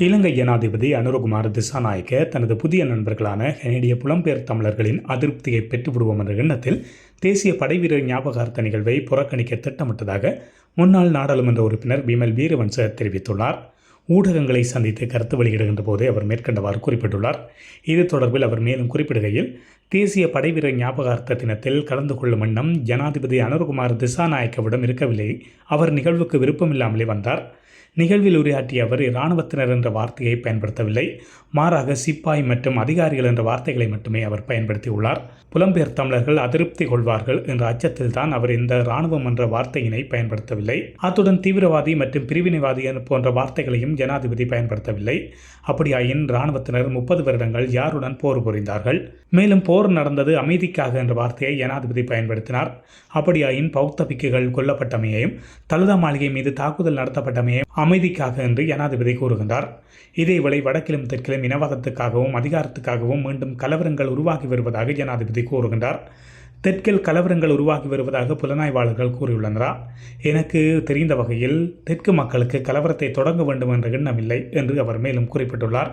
இலங்கை ஜனாதிபதி அனுரகுமார் திசாநாயக்க தனது புதிய நண்பர்களான கனேடிய புலம்பெயர் தமிழர்களின் அதிருப்தியை பெற்றுவிடுவோம் என்ற எண்ணத்தில் தேசிய படைவீரர் ஞாபகார்த்த நிகழ்வை புறக்கணிக்க திட்டமிட்டதாக முன்னாள் நாடாளுமன்ற உறுப்பினர் பிமல் வீரவன்ச தெரிவித்துள்ளார். ஊடகங்களை சந்தித்து கருத்து வெளியிடுகின்ற போதே அவர் மேற்கண்டவாறு குறிப்பிட்டுள்ளார். இது தொடர்பில் அவர் மேலும் குறிப்பிடுகையில் தேசிய படைவீரர் ஞாபகார்த்த தினத்தில் கலந்து கொள்ளும் எண்ணம் ஜனாதிபதி அனுர்குமார் திசாநாயக்கவிடம் இருக்கவில்லை. அவர் நிகழ்வுக்கு விருப்பமில்லாமலே வந்தார். நிகழ்வில் உரையாற்றிய அவர் இராணுவத்தினர் என்ற வார்த்தையை பயன்படுத்தவில்லை. மாறாக சிப்பாய் மற்றும் அதிகாரிகள் என்ற வார்த்தைகளை மட்டுமே அவர் பயன்படுத்தியுள்ளார். புலம்பெயர் தமிழர்கள் அதிருப்தி கொள்வார்கள் என்ற அச்சத்தில் தான் அவர் இந்த இராணுவம் என்ற வார்த்தையினை பயன்படுத்தவில்லை. அத்துடன் தீவிரவாதி மற்றும் பிரிவினைவாதி போன்ற வார்த்தைகளையும் ஜனாதிபதி பயன்படுத்தவில்லை. அப்படியாயின் இராணுவத்தினர் முப்பது வருடங்கள் யாருடன் போர் புரிந்தார்கள்? மேலும் போர் போர் நடந்தது அமைதிக்காக என்ற வார்த்தையை ஜனாதிபதி பயன்படுத்தினார். அப்படியாயின் பௌத்த பிக்குகள் கொல்லப்பட்டமையையும் தலுதா மாளிகை மீது தாக்குதல் நடத்தப்பட்டமையையும் அமைதிக்காக என்று ஜனாதிபதி கூறுகின்றார். இதேவேளை வடக்கிலும் தெற்கிலும் இனவாதத்துக்காகவும் அதிகாரத்துக்காகவும் மீண்டும் கலவரங்கள் உருவாகி வருவதாக ஜனாதிபதி கூறுகின்றார். தெற்கில் கலவரங்கள் உருவாகி வருவதாக புலனாய்வாளர்கள் கூறியுள்ளனரா? எனக்கு தெரிந்த வகையில் தெற்கு மக்களுக்கு கலவரத்தை தொடங்க வேண்டும் என்ற எண்ணமில்லை என்று அவர் மேலும் குறிப்பிட்டுள்ளார்.